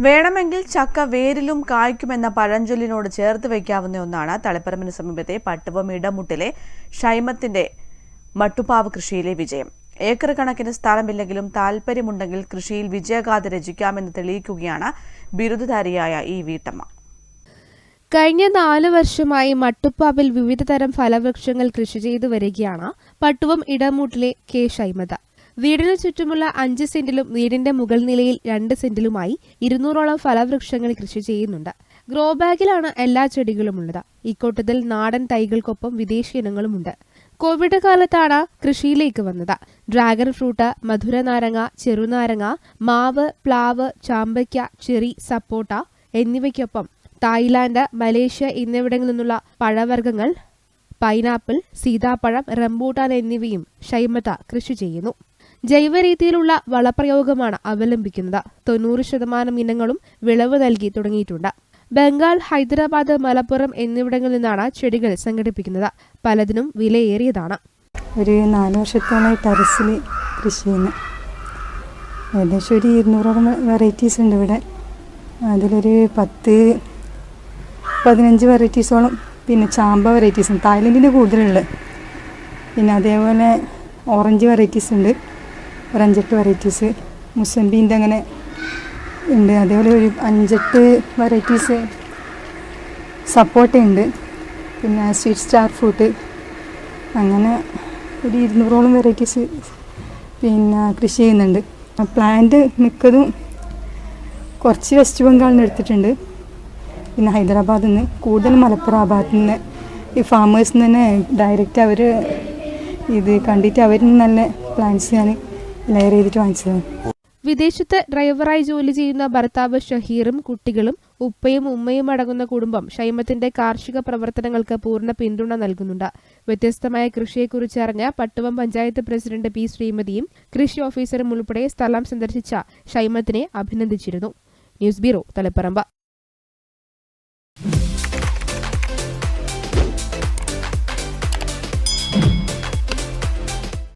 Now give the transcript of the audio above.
വേണമെങ്കിൽ ചക്ക വേരിലും കായ്ക്കുമെന്ന പഴഞ്ചൊല്ലിനോട് ചേർത്ത് വയ്ക്കാവുന്ന ഒന്നാണ് തളിപ്പറമ്പിന് സമീപത്തെ പട്ടുവം ഇടമുട്ടിലെ ഷൈമത്തിന്റെ മട്ടുപ്പാവ് കൃഷിയിലെ വിജയം. ഏക്കർ കണക്കിന് സ്ഥലമില്ലെങ്കിലും താല്പര്യമുണ്ടെങ്കിൽ കൃഷിയിൽ വിജയഗാഥ രചിക്കാമെന്ന് തെളിയിക്കുകയാണ് ബിരുദധാരിയായ ഈ വീട്ടമ്മ. കഴിഞ്ഞ നാല് വർഷമായി മട്ടുപ്പാവിൽ വിവിധതരം ഫലവൃക്ഷങ്ങൾ കൃഷി ചെയ്തു വരികയാണ് പട്ടുവം ഇടമൂട്ടിലെ കെ ഷൈമത. വീടിനു ചുറ്റുമുള്ള അഞ്ച് സെന്റിലും വീടിന്റെ മുകൾ നിലയിൽ രണ്ട് സെന്റിലുമായി ഇരുന്നൂറോളം ഫലവൃക്ഷങ്ങൾ കൃഷി ചെയ്യുന്നുണ്ട്. ഗ്രോ ബാഗിലാണ് എല്ലാ ചെടികളും ഉള്ളത് ഇക്കൂട്ടത്തിൽ നാടൻ തൈകൾക്കൊപ്പം വിദേശ ഇനങ്ങളുമുണ്ട്. കോവിഡ് കാലത്താണ് കൃഷിയിലേക്ക് വന്നത്. ഡ്രാഗൺ ഫ്രൂട്ട് മധുര നാരങ്ങ ചെറുനാരങ്ങ മാവ് പ്ലാവ് ചാമ്പയ്ക്ക ചെറി സപ്പോട്ട എന്നിവയ്ക്കൊപ്പം തായ്ലാന്റ് മലേഷ്യ എന്നിവിടങ്ങളിൽ നിന്നുള്ള പഴവർഗങ്ങൾ പൈനാപ്പിൾ സീതാപ്പഴം റംബൂട്ടാൻ എന്നിവയും ഷൈമത കൃഷി ചെയ്യുന്നു. ജൈവ രീതിയിലുള്ള വളപ്രയോഗമാണ് അവലംബിക്കുന്നത്. തൊണ്ണൂറ് ശതമാനം ഇനങ്ങളും വിളവ് നൽകി തുടങ്ങിയിട്ടുണ്ട്. ബംഗാൾ ഹൈദരാബാദ് മലപ്പുറം എന്നിവിടങ്ങളിൽ നിന്നാണ് ചെടികൾ സംഘടിപ്പിക്കുന്നത്. പലതിനും വിലയേറിയതാണ്. ഒരു നാല് വർഷത്തോളമായി ടെറസിൽ കൃഷി ചെയ്യുന്നു. ഏകദേശം ഒരു ഇരുന്നൂറോളം വെറൈറ്റീസ് ഉണ്ട് ഇവിടെ. അതിലൊരു പത്ത് പതിനഞ്ച് വെറൈറ്റീസോളം പിന്നെ ചാമ്പ വെറൈറ്റീസ് തായ്ലൻഡിന്റെ കൂടുതലുള്ളത്. പിന്നെ അതേപോലെ ഓറഞ്ച് വെറൈറ്റീസ് ഉണ്ട്. ഒരു അഞ്ചെട്ട് വെറൈറ്റീസ് മുസംബീന്റെ അങ്ങനെ ഉണ്ട്. അതേപോലെ ഒരു അഞ്ചെട്ട് വെറൈറ്റീസ് സപ്പോർട്ട ഉണ്ട്. പിന്നെ സ്വീറ്റ് സ്റ്റാർ ഫ്രൂട്ട് അങ്ങനെ ഒരു ഇരുന്നൂറോളം വെറൈറ്റീസ് പിന്നെ കൃഷി ചെയ്യുന്നുണ്ട്. പ്ലാന്റ് മിക്കതും കുറച്ച് വെസ്റ്റ് ബംഗാളിൽ നിന്ന് എടുത്തിട്ടുണ്ട്. പിന്നെ ഹൈദരാബാദിൽ നിന്ന് കൂടുതൽ മലപ്പുറം ഭാഗത്തു നിന്ന് ഈ ഫാമേഴ്സിൽ നിന്ന് തന്നെ ഡയറക്റ്റ് അവർ ഇത് കണ്ടിട്ട് അവരിൽ നിന്ന് നല്ല പ്ലാന്റ്സ് ഞാൻ ലെയർ ചെയ്തിട്ട് വാങ്ങിച്ചതാണ്. വിദേശത്ത് ഡ്രൈവറായി ജോലി ചെയ്യുന്ന ഭർത്താവ് ഷഹീറും കുട്ടികളും ഉപ്പയും ഉമ്മയും അടങ്ങുന്ന കുടുംബം ഷൈമത്തിന്റെ കാർഷിക പ്രവർത്തനങ്ങൾക്ക് പൂർണ പിന്തുണ നൽകുന്നുണ്ട്. വ്യത്യസ്തമായ കൃഷിയെക്കുറിച്ച് അറിഞ്ഞ പട്ടുവം പഞ്ചായത്ത് പ്രസിഡന്റ് പി ശ്രീമതിയും കൃഷി ഓഫീസറും ഉൾപ്പെടെ സ്ഥലം സന്ദർശിച്ച ഷൈമത്തിനെ അഭിനന്ദിച്ചിരുന്നു. News bureau Taliparamba.